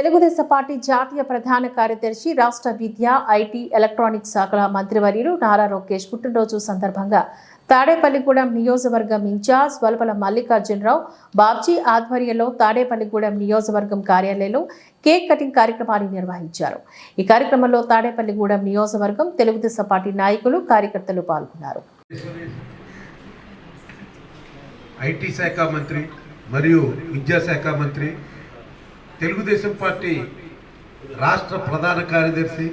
Telugu Desam party జాతీయ ప్రధాన కార్యదర్శి రాష్ట్ర విద్య ఐటీ ఎలక్ట్రానిక్ శాఖల మంత్రివర్యులు నారా లోకేష్ పుట్టినరోజు సందర్భంగా తాడేపల్లిగూడెం నియోజకవర్గం ఇన్ఛార్జ్ వలపల మల్లికార్జునరావు బాబ్జీ ఆధ్వర్యంలో తాడేపల్లిగూడెం నియోజకవర్గం కార్యాలయంలో కేక్ కటింగ్ కార్యక్రమాన్ని నిర్వహించారు. ఈ కార్యక్రమంలో తాడేపల్లిగూడెం నియోజకవర్గం తెలుగుదేశం పార్టీ నాయకులు కార్యకర్తలు పాల్గొన్నారు. ఐటీ శాఖ మంత్రి మరియు విద్యాశాఖ మంత్రి తెలుగుదేశం పార్టీ రాష్ట్ర ప్రధాన కార్యదర్శి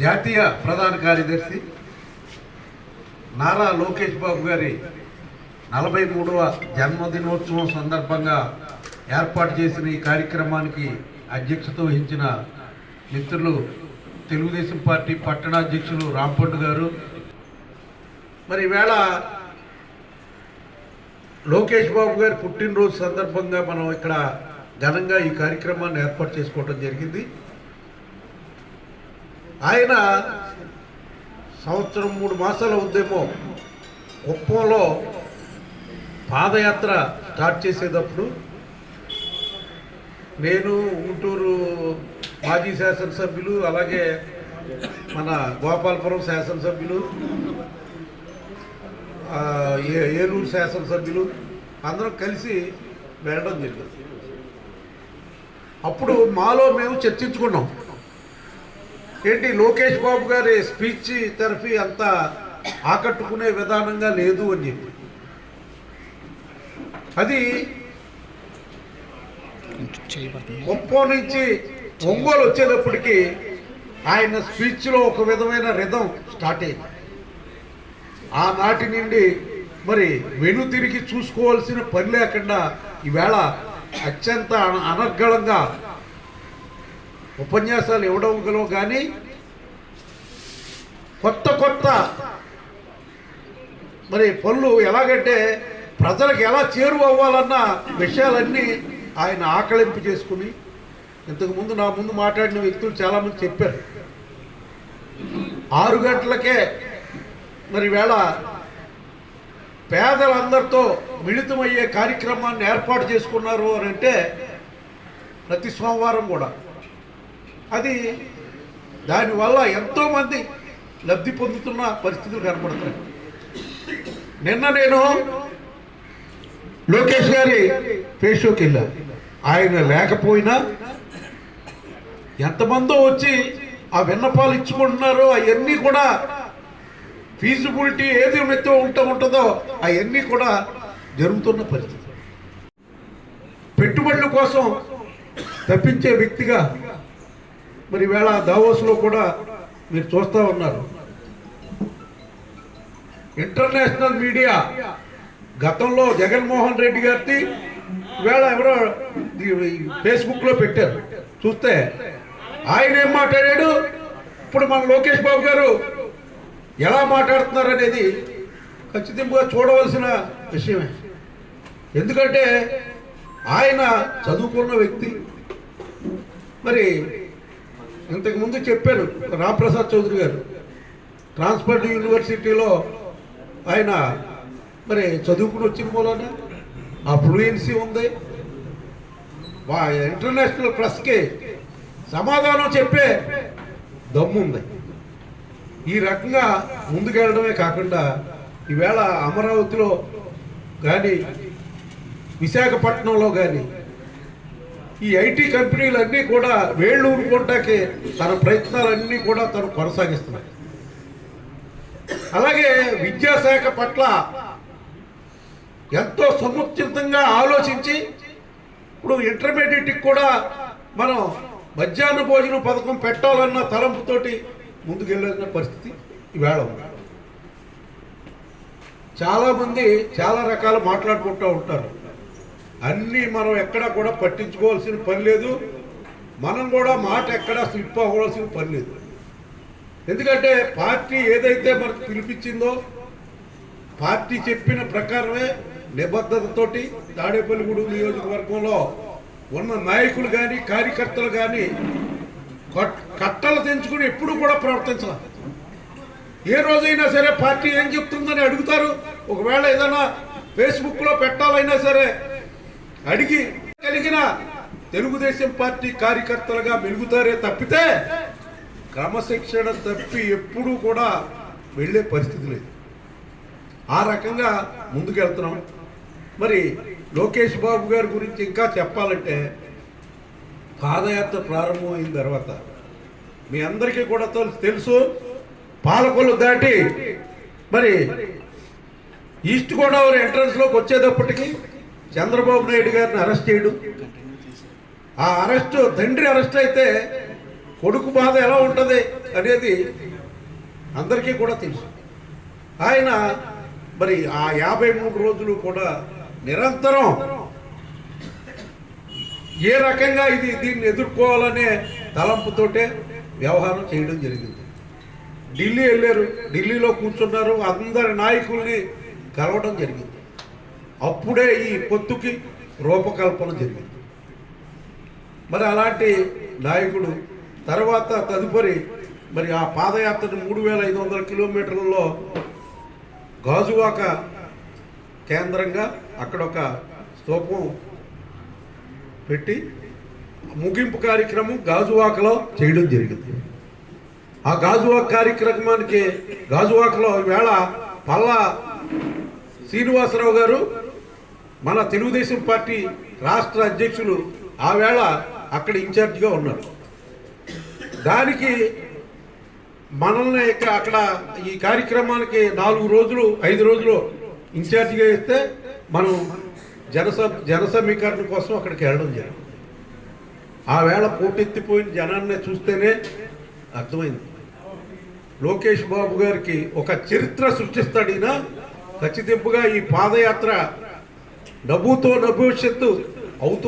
జాతీయ ప్రధాన కార్యదర్శి నారా లోకేష్ బాబు గారి నలభై మూడవ జన్మదినోత్సవం సందర్భంగా ఏర్పాటు చేసిన ఈ కార్యక్రమానికి అధ్యక్షత వహించిన మిత్రులు తెలుగుదేశం పార్టీ పట్టణాధ్యక్షులు రాంపండు గారు. మరి ఈవేళ లోకేష్ బాబు గారి పుట్టినరోజు సందర్భంగా మనం ఇక్కడ ఘనంగా ఈ కార్యక్రమాన్ని ఏర్పాటు చేసుకోవడం జరిగింది. ఆయన సంవత్సరం మూడు మాసాల అవుద్దేమో కుప్పంలో పాదయాత్ర స్టార్ట్ చేసేటప్పుడు నేను గుంటూరు మాజీ శాసనసభ్యులు అలాగే మన గోపాలపురం శాసనసభ్యులు ఏలూరు శాసనసభ్యులు అందరం కలిసి వెళ్ళడం జరిగింది. అప్పుడు మాలో మేము చర్చించుకున్నాం. ఏంటి లోకేష్ బాబు గారి స్పీచ్ థెరపీ అంత ఆకట్టుకునే విధానంగా లేదు అని చెప్పి. అది ఒప్పో నుంచి ఒంగోలు వచ్చేటప్పటికి ఆయన స్పీచ్లో ఒక విధమైన రిధం స్టార్ట్ అయింది. ఆనాటి నుండి మరి వెను తిరిగి చూసుకోవాల్సిన పని లేకుండా ఈవేళ అత్యంత అనర్గళంగా ఉపన్యాసాలు గలవు కానీ కొత్త కొత్త మరి పనులు ఎలాగంటే ప్రజలకు ఎలా చేరువ అవ్వాలన్న విషయాలన్నీ ఆయన ఆకలింపు చేసుకుని ఇంతకుముందు నా ముందు మాట్లాడిన వ్యక్తులు చాలామంది చెప్పారు. ఆరు గంటలకే మరి వేళ పేదలందరితో మిళితమయ్యే కార్యక్రమాన్ని ఏర్పాటు చేసుకున్నారు అని అంటే ప్రతి సోమవారం కూడా. అది దానివల్ల ఎంతోమంది లబ్ధి పొందుతున్న పరిస్థితులు కనపడుతున్నాయి. నిన్న నేను లోకేష్ గారి ఫేస్ షోకి వెళ్ళాను ఆయన లేకపోయినా ఎంతమందో వచ్చి ఆ విన్నపాలు ఇచ్చుకుంటున్నారో అవన్నీ కూడా ఫీజిబిలిటీ ఏది మెత్తో ఉంటూ ఉంటుందో అవన్నీ కూడా జరుగుతున్న పరిస్థితి. పెట్టుబడుల కోసం తప్పించే వ్యక్తిగా మరి వేళ దావోస్లో కూడా మీరు చూస్తూ ఉన్నారు. ఇంటర్నేషనల్ మీడియా గతంలో జగన్మోహన్ రెడ్డి గారిది వేళ ఎవరో ఫేస్బుక్లో పెట్టారు. చూస్తే ఆయన ఏం మాట్లాడాడు? ఇప్పుడు మన లోకేష్ బాబు గారు ఎలా మాట్లాడుతున్నారు అనేది ఖచ్చితంగా చూడవలసిన విషయమే. ఎందుకంటే ఆయన చదువుకున్న వ్యక్తి. మరి ఇంతకుముందు చెప్పారు రామప్రసాద్ చౌదరి గారు. ట్రాన్స్పోర్ట్ యూనివర్సిటీలో ఆయన మరి చదువుకుని వచ్చిన మూలన ఆ ఫ్లూయెన్సీ ఉంది. ఇంటర్నేషనల్ ప్రెస్కి సమాధానం చెప్పే దమ్ముంది. ఈ రకంగా ముందుకెళ్ళడమే కాకుండా ఈవేళ అమరావతిలో కానీ విశాఖపట్నంలో కానీ ఈ ఐటీ కంపెనీలన్నీ కూడా వేళ్ళు ఊరుకుంటాకి తన ప్రయత్నాలన్నీ కూడా తను కొనసాగిస్తున్నాయి. అలాగే విద్యాశాఖ పట్ల ఎంతో సముచితంగా ఆలోచించి ఇప్పుడు ఇంటర్మీడియట్కి కూడా మనం మధ్యాహ్న భోజన పథకం పెట్టాలన్న తలంపుతోటి ముందుకెళ్ళిన పరిస్థితి ఈవేళ ఉంది. చాలామంది చాలా రకాలు మాట్లాడుకుంటూ ఉంటారు. అన్నీ మనం ఎక్కడా కూడా పట్టించుకోవాల్సిన పని లేదు. మనం కూడా మాట ఎక్కడా స్లిప్ అవ్వాల్సిన పని లేదు. ఎందుకంటే పార్టీ ఏదైతే మనకు పిలిపించిందో పార్టీ చెప్పిన ప్రకారమే నిబద్ధతతోటి తాడేపల్లిగూడు నియోజకవర్గంలో ఉన్న నాయకులు కానీ కార్యకర్తలు కానీ కట్టలు తెంచుకుని ఎప్పుడు కూడా ప్రవర్తించాలి. ఏ రోజైనా సరే పార్టీ ఏం చెప్తుందని అడుగుతారు. ఒకవేళ ఏదైనా ఫేస్బుక్లో పెట్టాలైనా సరే అడిగి కలిగిన తెలుగుదేశం పార్టీ కార్యకర్తలుగా మెలుగుతారే తప్పితే క్రమశిక్షణ తప్పి ఎప్పుడూ కూడా వెళ్ళే పరిస్థితి లేదు. ఆ రకంగా ముందుకెళ్తున్నాం. మరి లోకేష్ బాబు గారి గురించి ఇంకా చెప్పాలంటే పాదయాత్ర ప్రారంభమైన తర్వాత మీ అందరికీ కూడా తెలుసు పాలకొల్లు దాటి మరి ఈస్ట్ గోదావరి ఎంట్రన్స్లోకి వచ్చేటప్పటికి చంద్రబాబు నాయుడు గారిని అరెస్ట్ చేయడం. ఆ అరెస్ట్ తండ్రి అరెస్ట్ అయితే కొడుకు బాధ ఎలా ఉంటుంది అనేది అందరికీ కూడా తెలుసు. ఆయన మరి ఆ యాభై మూడు రోజులు కూడా నిరంతరం ఏ రకంగా ఇది దీన్ని ఎదుర్కోవాలనే తలంపుతోటే వ్యవహారం చేయడం జరిగింది. ఢిల్లీ వెళ్ళారు. ఢిల్లీలో కూర్చున్నారు. అందరి నాయకుల్ని కలవడం జరిగింది. అప్పుడే ఈ పొత్తుకి రూపకల్పన జరిగింది. మరి అలాంటి నాయకుడు తర్వాత తదుపరి మరి ఆ పాదయాత్రను మూడు వేల ఐదు వందల కిలోమీటర్లలో గాజువాక కేంద్రంగా అక్కడ ఒక స్తూపం పెట్టి ముగింపు కార్యక్రమం గాజువాకలో చేయడం జరిగింది. ఆ గాజువాక కార్యక్రమానికి గాజువాకలో ఈవేళ పల్లా శ్రీనివాసరావు గారు మన తెలుగుదేశం పార్టీ రాష్ట్ర అధ్యక్షులు ఆవేళ అక్కడ ఇన్ఛార్జిగా ఉన్నారు. దానికి మనల్ని అక్కడ ఈ కార్యక్రమానికి నాలుగు రోజులు ఐదు రోజులు ఇన్ఛార్జిగా ఇస్తే మనం జనస జన సమీకరణ కోసం అక్కడికి వెళ్ళడం జరిగింది. ఆ వేళ పోటెత్తిపోయిన జనాన్ని చూస్తేనే అర్థమైంది. లోకేష్ బాబు గారికి ఒక చరిత్ర సృష్టిస్తాడు ఈయన. ఖచ్చితంగా ఈ పాదయాత్ర నవ్వుతో నభవిష్యత్తు అవుతుంది.